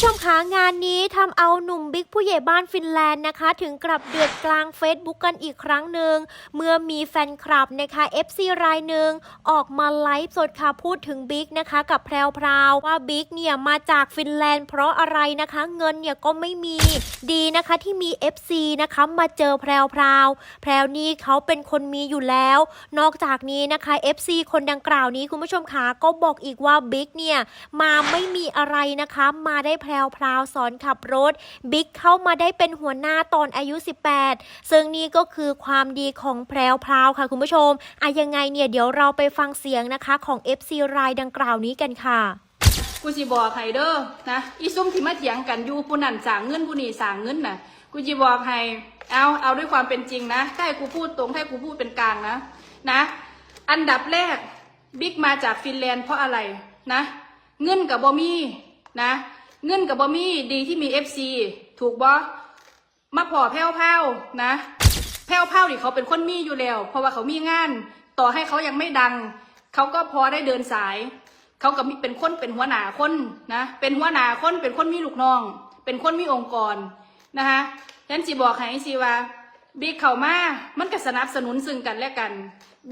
ผู้ชมคะงานนี้ทำเอาหนุ่มบิ๊กผู้ใหญ่บ้านฟินแลนด์นะคะ ถึงกลับเดือดกลาง Facebook กันอีกครั้งหนึ่งเมื่อมีแฟนคลับนะคะ FC รายหนึ่งออกมาไลฟ์สดค่ะพูดถึงบิ๊กนะคะกับแพรวพราวว่าบิ๊กเนี่ยมาจากฟินแลนด์เพราะอะไรนะคะเงินเนี่ยก็ไม่มีดีนะคะที่มี FC นะคะมาเจอแพรวพราวแพรวนี่เขาเป็นคนมีอยู่แล้ว นอกจากนี้นะคะ FC คนดังกล่าวนี้คุณผู้ชมคะก็บอกอีกว่าบิ๊กเนี่ยมาไม่มีอะไรนะคะมาได้วพราวสอนขับรถ บิ๊กเข้ามาได้เป็นหัวหน้าตอนอายุ 18 ซึ่งนี่ก็คือความดีของแพรวพราวค่ะคุณผู้ชมอะยังไงเนี่ยเดี๋ยวเราไปฟังเสียงนะคะของ FC รายดังกล่าวนี้กันค่ะกูสิบอกให้เด้อนะอีซุ่มที่มาเถียงกันอยู่ผู้นั่นสางเงินผู้นี่สางเงินน่ะกูสิบอกให้เอาเอาด้วยความเป็นจริงนะถ้าให้กูพูดตรงถ้าให้กูพูดเป็นกลางนะนะ อันดับแรกบิ๊กมาจากฟินแลนด์เพราะอะไรนะ เงินกับบอมี่นะ เงินกับบอมี่ดีที่มีเอฟซีถูกบอมาพอแพ้วพ้วๆนะ แพ้วพ้วๆนี่เขาเป็นคนมีอยู่แล้ว เพราะว่าเขามีงาน ต่อให้เขายังไม่ดัง เขาก็พอได้เดินสาย เขาก็มีเป็นคนเป็นหัวหน้าคนนะ เป็นหัวหน้าคนเป็นคนมีลูกน้อง เป็นคนมีองค์กรนะคะฉะนั้นสีบอกให้สีว่า บิ๊กเขามา มันก็สนับสนุนซึ่งกันและกัน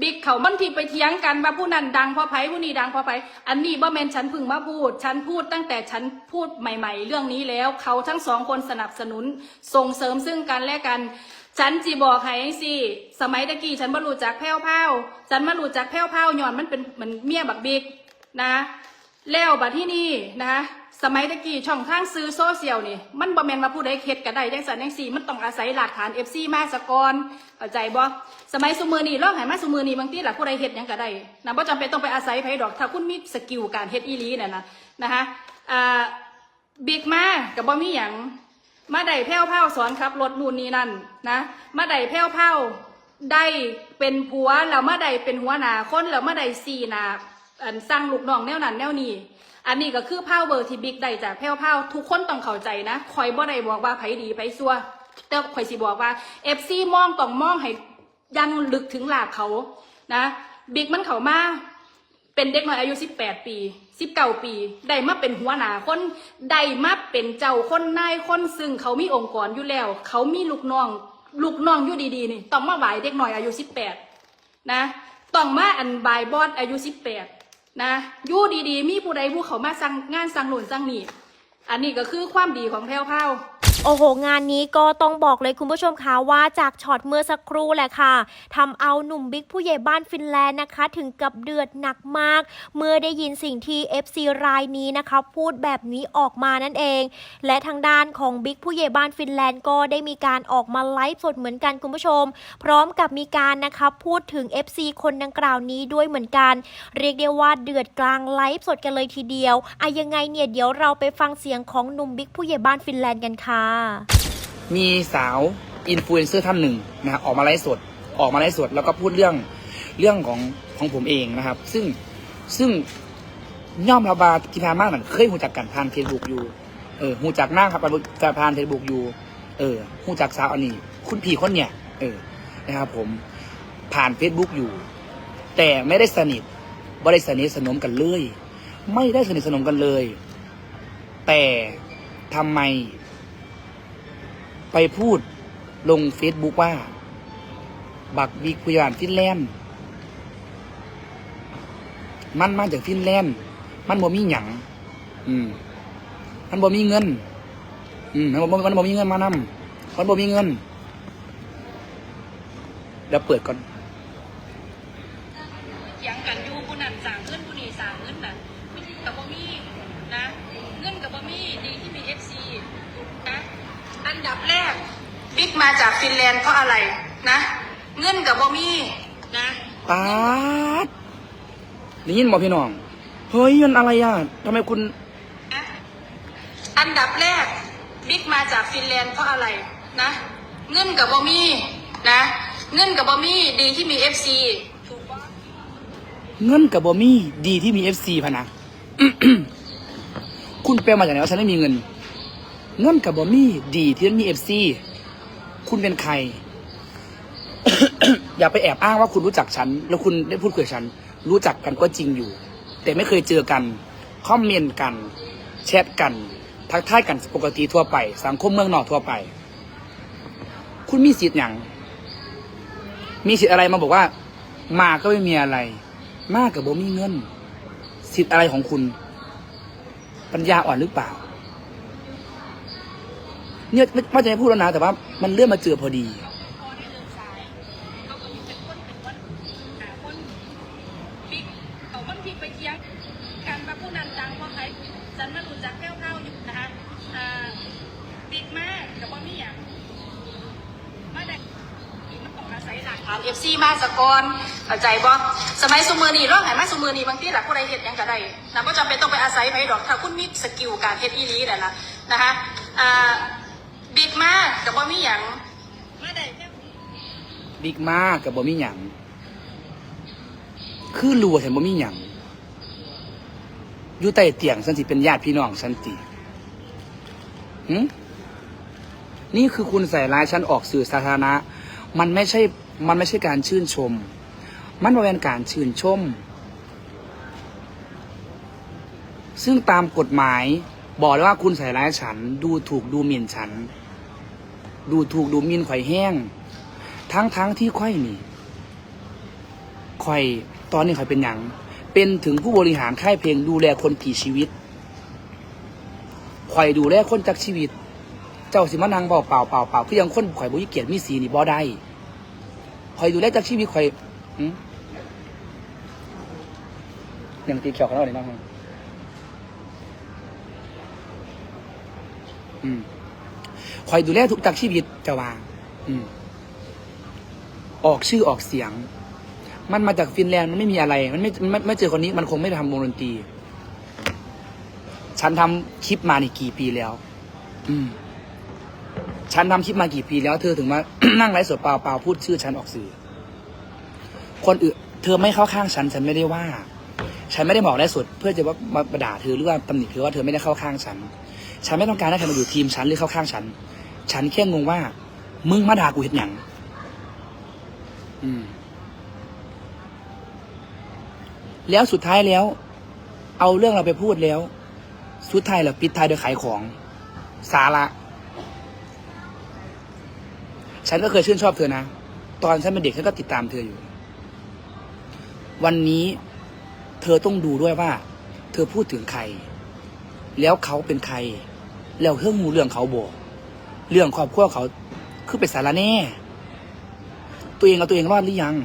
บิ๊กเขามันที่ไปเถียงกันว่าผู้นั้นดังเพราะไผผู้นี้ดังเพราะไผอันนี้บ่แมนฉันพึ่งมาพูด ฉันพูดตั้งแต่ฉันพูดใหม่ ๆ เรื่องนี้แล้ว เขาทั้งสองคนสนับสนุนส่งเสริมซึ่งกันและกัน ฉันจีบอกให้สิสมัยตะกี้ฉันมารู้จักแพ้วพ้าฉันมารู้จักแพ้วพ้าวๆย้อนมันเป็นเหมือนเมียบักบิ๊กนะ แล้วบัดที่นี่นะคะสมัยตะกี้ช่องทางซื้อโซเชียลนี่ มันบ่แมนมาผู้ใดเฮ็ดก็ได้จังสันจังซี่ มันต้องอาศัยหลักฐาน FC มาสะกอนเข้าใจบ่สมัยซุมือนี้ลองให้มาซุมือนี้บางทีหล่ะผู้ใดเฮ็ดหยังก็ได้นะบ่จำเป็นต้องไปอาศัยไผดอก ถ้าคุณมีสกิลการเฮ็ดอีหลีน่ะนะนะคะอ่าบิ๊กมาก็บ่มีหยังมาได้แพ้วเผาสอนขับรถนู่นนี่นั่นนะมาได้แพ้วเผาได้เป็นผัวแล้วมาได้เป็นหัวหน้าคนแล้วมาได้สี่หน้า อันสร้างลูกน้องแนวนั้นแนวนี้ อันนี้ก็คือพาเบอร์ที่บิ๊กได้จากแพ้วพาทุกคนต้องเข้าใจนะคอยบ่ได้บอกว่าไผดีไผซัวแต่คอยสิบอกว่าเอฟซีมองต้องมองให้ยังลึกถึงหลากเขานะบิ๊กมันเขามาเป็นเด็กน้อยอายุ 18 ปี 19 ปี ได้มาเป็นหัวหน้าคน ได้มาเป็นเจ้าคนนายคนซึ่งเขามีองค์กรอยู่แล้ว เขามีลูกน้อง ลูกน้องอยู่ดีๆนี่ ต้องมาไหวเด็กน้อยอายุ 18 นะ ต้องมาอันบายบอดอายุ 18 นะยู่ดีๆ มีผู้ใดผู้เขามาสั่งงานสั่งหนุนสั่งนี่อันนี้ก็คือความดีของแพรวพราว โอ้โห งานนี้ก็ต้องบอกเลยคุณผู้ชมคะว่าจากช็อตเมื่อสักครู่แหละค่ะทำเอาหนุ่มบิ๊กผู้ใหญ่บ้านฟินแลนด์นะคะ ถึงกับเดือดหนักมาก เมื่อได้ยินสิ่งที่ FC รายนี้นะคะ พูดแบบนี้ออกมานั่นเอง และทางด้านของบิ๊กผู้ใหญ่บ้านฟินแลนด์ก็ได้มีการออกมาไลฟ์สดเหมือนกันคุณผู้ชม พร้อมกับมีการนะคะพูดถึง FC คนดังกล่าวนี้ด้วยเหมือนกัน เรียกได้ว่าเดือดกลางไลฟ์สดกันเลยทีเดียวอะยังไงเนี่ยเดี๋ยวเราไปฟังเสียงของหนุ่มบิ๊กผู้ใหญ่บ้านฟินแลนด์กันค่ะมีสาวอินฟลูเอนเซอร์ท่านหนึ่งนะฮะออกมาไลฟ์สดออกมาไลฟ์สดแล้วก็พูดเรื่องเรื่องของของผมเองนะครับ ซึ่งซึ่งย่อมราบาที่ผ่ามากนั่นเคยหูจักกันผ่านเฟซบุ๊กอยู่เออหูจักหน้าครับจะผ่านเฟซบุ๊กอยู่ เออหูจักสาวอันนี้ คุณพี่คนเนี่ยเออนะครับผมผ่านเฟซบุ๊กอยู่ แต่ไม่ได้สนิทไม่ได้สนิทสนมกันเลย ไม่ได้สนิทสนมกันเลย แต่ทำไม ไปพูดลงเฟซบุ๊กว่า บักบิ๊กพยานฟินแลนด์มันมาจากฟินแลนด์มันบ่มีหยังอืม มันบ่มีเงิน อืมมันบ่มันบ่มีเงินมานำมันบ่มีเงินเดี๋ยวเปิดก่อน เถียงกันอยู่ผู้นั้นสั่งเงินผู้นี้สั่งเงินน่ะกับบ่มีนะ เงินกับบ่มีดีที่มี FC นะ อันดับแรกบิ๊ก มาจากฟินแลนด์เพราะอะไรนะ เงินกับบ่มีนะปาดได้ยินบอกพี่น้อง เฮ้ยมันอะไรอะทำไมคุณนะอันดับแรกบิ๊กมาจากฟินแลนด์เพราะอะไรนะ เงินกับบ่มีนะ เงินกับบ่มีดีที่มี FC ถูกปะเงินกับบอมี่ดีที่มีเอฟซีพะนะ คุณแปลมาจากไหนว่าฉันไม่มีเงิน เงินกับบอมี่ดีที่มีเอฟซี คุณเป็นใคร อย่าไปแอบอ้างว่าคุณรู้จักฉัน แล้วคุณได้พูดคุยกับฉัน รู้จักกันก็จริงอยู่ แต่ไม่เคยเจอกันคอมเมนต์กัน แชทกัน ทักทายกันปกติทั่วไป สังคมเมืองนอกทั่วไป คุณมีสิทธิ์อย่าง มีสิทธิ์อะไรมาบอกว่า มาก็ไม่มีอะไร มากกับบ่มีเงิน สิทธิ์อะไรของคุณ ปัญญาอ่อนหรือเปล่า เนี่ยไม่ไม่จะไม่พูดแล้วนะแต่ว่ามันเลื่อนมาเจอพอดีบิ๊กเอามันพลิกไปเทียงการมาผู้นั้นดังเพราใครฉันมารู้จักแก้วเข้าอยู่นะคะอ่าบิ๊กมากแต่ว่ามีอย่างมาได้มันต้องอาศัยกานเอฟซีมาสกอนเข้าใจบ่สมัยสมือนี่ร้องไห้มาสมือนี่บางทีหลักผู้ใดเฮ็ดหยังก็ได้นะก็จำเป็นต้องไปอาศัยไผดอก ถ้าคุณมีสกิลการเฮ็ดอีหลีนั่นนะนะคะอ่า มากแต่ว่มีอย่างมาได้แค่บิ๊กมากกับบ่มีหยังคือรัวฉันบ่มีหยังอยู่ใต้เตียงฉันสิเป็นญาติพี่น้องฉันติหึนี่คือคุณใส่ร้ายฉันออกสื่อสาธารณะ มันไม่ใช่ มันไม่ใช่การชื่นชม มันเป็นการชื่นชม ซึ่งตามกฎหมายบอกเลยว่าคุณใส่ร้ายฉันดูถูกดูหมิ่นฉัน ดูถูกดูหมินข่อยแห้ง ทั้งทั้งที่ข่อยนี่ข่อยตอนนี้ข่อยเป็นหยัง เป็นถึงผู้บริหารค่ายเพลงดูแลคนกี่ชีวิตข่อยดูแลคนจากชีวิต เจ้าสิมานังเปล่าเปล่าเปล่าเปล่าคือยังคนข่อยบุญเกียรติมีสีนี่บ่ได้ข่อยดูแลจากชีวิตข่อยหึยังตีเขียวของเราเลยนะครับอืม ข่อยดูแลทุกจากชีวิตจะวางอืม ออกชื่อออกเสียง มันมาจากฟินแลนด์มันไม่มีอะไร มันไม่ไม่ไม่เจอคนนี้ มันคงไม่ทำวงดนตรี ฉันทำคลิปมานี่กี่ปีแล้ว อืม ฉันทำคลิปมากี่ปีแล้ว เธอถึงมา นั่งไลฟ์สดเปล่าเปล่าพูดชื่อฉันออกสื่อ คนอื่นเธอไม่เข้าข้างฉัน ฉันไม่ได้ว่า ฉันไม่ได้บอกไลฟ์สดเพื่อจะว่ามาด่าเธอหรือว่าตำหนิเธอว่าเธอไม่ได้เข้าข้างฉัน ฉันไม่ต้องการให้ใครมาอยู่ทีมฉันหรือเข้าข้างฉัน ฉันแค่งงว่า มึงมาด่ากูเห็นหยังอืมแล้วสุดท้ายแล้ว เอาเรื่องเราไปพูดแล้ว สุดท้ายเราปิดท้ายโดยขายของ สาระ ฉันก็เคยชื่นชอบเธอนะ ตอนฉันเป็นเด็กฉันก็ติดตามเธออยู่ วันนี้เธอต้องดูด้วยว่า เธอพูดถึงใคร แล้วเขาเป็นใคร แล้วเรื่องมูเรื่องเขาบอก เรื่องครอบครัวเขา คือเป็นสาระแน่ ตัวเองเอาตัวเองรอดหรือยัง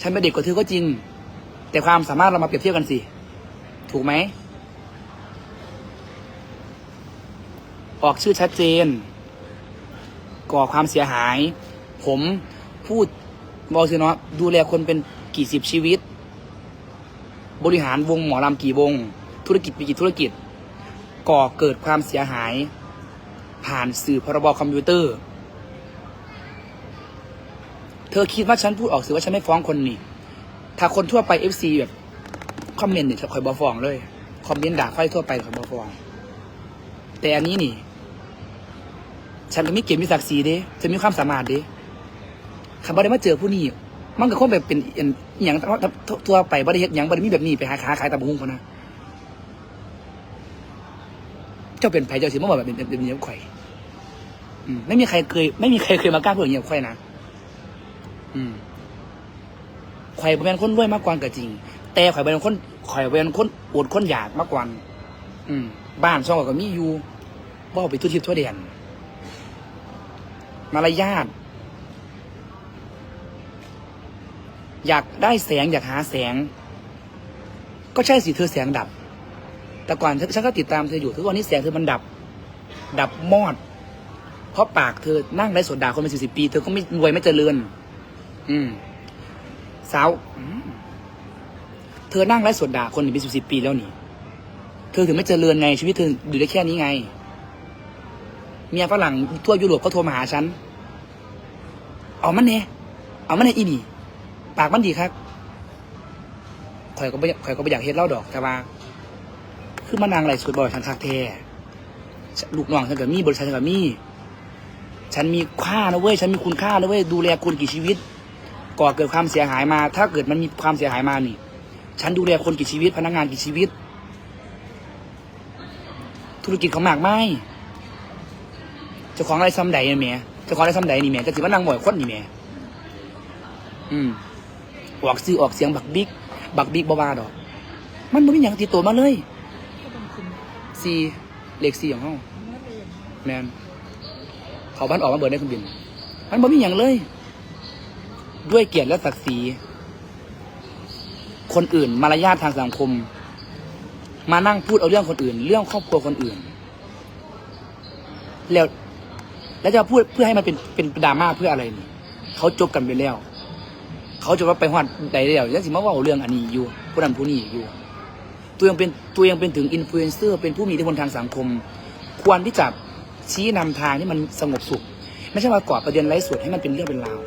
ฉันเป็นเด็กกว่าเธอก็จริง แต่ความสามารถเรามาเปรียบเทียบกันสิ ถูกไหม ออกชื่อชัดเจน ก่อความเสียหาย ผมพูดบอกสิเนาะดูแลคนเป็นกี่สิบชีวิต บริหารวงหมอลำกี่วง ธุรกิจปีกี่ธุรกิจ ก่อเกิดความเสียหาย ผ่านสื่อพรบคอมพิวเตอร์ เธอคิดว่าฉันพูดออกสื่อว่าฉันไม่ฟ้องคนนี่ ถ้าคนทั่วไปเอฟซีแบบคอมเมนต์เนี่ยคอยบอฟ้องเลย คอมเมนต์ด่าค่อยทั่วไปคอยบอฟ้อง แต่อันนี้นี่ ฉันก็มีเกียรติมีศักดิ์ศรีเด้ฉันมีความสามารถเด้คันบ่ได้มาเจอผู้นี้มันก็คงแบบเป็นอย่างทั่วไปบ่ได้เฮ็ดหยังบ่ได้มีแบบนี้ไปหาค้าขายตะบุงคนนะ เจ้าเป็นไผ่เจ้าสิมาบอกแบบเป็นเป็นอย่างนี้กับข่อยอืมไม่มีใครเคย ไม่มีใครเคยมากล้าพูดอย่างนี้กับข่อยนะอืมข่อยเป็นคนรวยมากกว่าก็จริง แต่ข่อยเป็นคนข่อยเป็นคนอดคนอยากมากกว่าอืม บ้านช่องก็มีอยู่บ่เอาไปทั่ทิศทั่วแดนมารยาทอยากได้แสงอยากหาแสง ก็ใช่สิเธอแสงดับ แต่ก่อนฉันก็ติดตามเธออยู่ทุกวันนี้แสงเธอมันดับ ดับมอด เพราะปากเธอนั่งไร้สดด่าคนเป็นสิบสิบปี เธอก็ไม่รวยไม่เจริญ อืมสาวเธอนั่งไร้สดด่าคนเป็นสิบสิบปีแล้วนี่ เธอถึงไม่เจริญไงชีวิตเธออยู่ได้แค่นี้ไง เมียฝรั่งทั่วยุโรปก็โทรมาหาฉัน เอามันเนี่ยเอามันเนี่ยอีนี่ ปากมันดีครับข่อยก็ไม่ข่อยก็ไม่อยากเฮ็ดเล่าดอกแต่ว่า คือมานางไหลสุดบ่อยฉันคักแท้ลูกน้องฉันกับมีบริษัทฉันกับมีฉันมีค่านะเว้ย ฉันมีคุณค่านะเว้ย ดูแลคนกี่ชีวิต ก่อเกิดความเสียหายมา ถ้าเกิดมันมีความเสียหายมานี่ ฉันดูแลคนกี่ชีวิต พนักงานกี่ชีวิต ธุรกิจเขามากไม่เจ้าของอะไรซ้ำใดเนี่ยแม่เจ้าของอะไรซ้ำใดนี่แม่จะถือว่านั่งบ่อยคนนี่แหม่อืมออกซื้อออกเสียงบักบิ๊ก บักบิ๊กบ้าๆดอก มันไม่มีอย่างติดตัวมาเลย ซีเลขซีของเขาแมนเขาบ้านออกมาเบิดได้ครื่องบิน มันบ่มีอย่างเลย ด้วยเกียรติและศักดิ์ศรีคนอื่น มารยาททางสังคม มานั่งพูดเอาเรื่องคนอื่น เรื่องครอบครัวคนอื่น แล้ว แล้วจะพูดเพื่อให้มันเป็นเป็นดราม่าเพื่ออะไรนี่เขาจบกันไปแล้ว เขาจะว่าไปฮอดใดแล้วยังสิมาว่าเรื่องอันนี้อยู่ผู้นั้นผู้นี้อยู่ ตัวยังเป็นตัวยังเป็นถึงอินฟลูเอนเซอร์เป็นผู้มีอิทธิพลทางสังคม ควรที่จะชี้นำทางที่มันสงบสุข ไม่ใช่มาก่อประเด็นไร้ส่วนให้มันเป็นเรื่องเป็นราว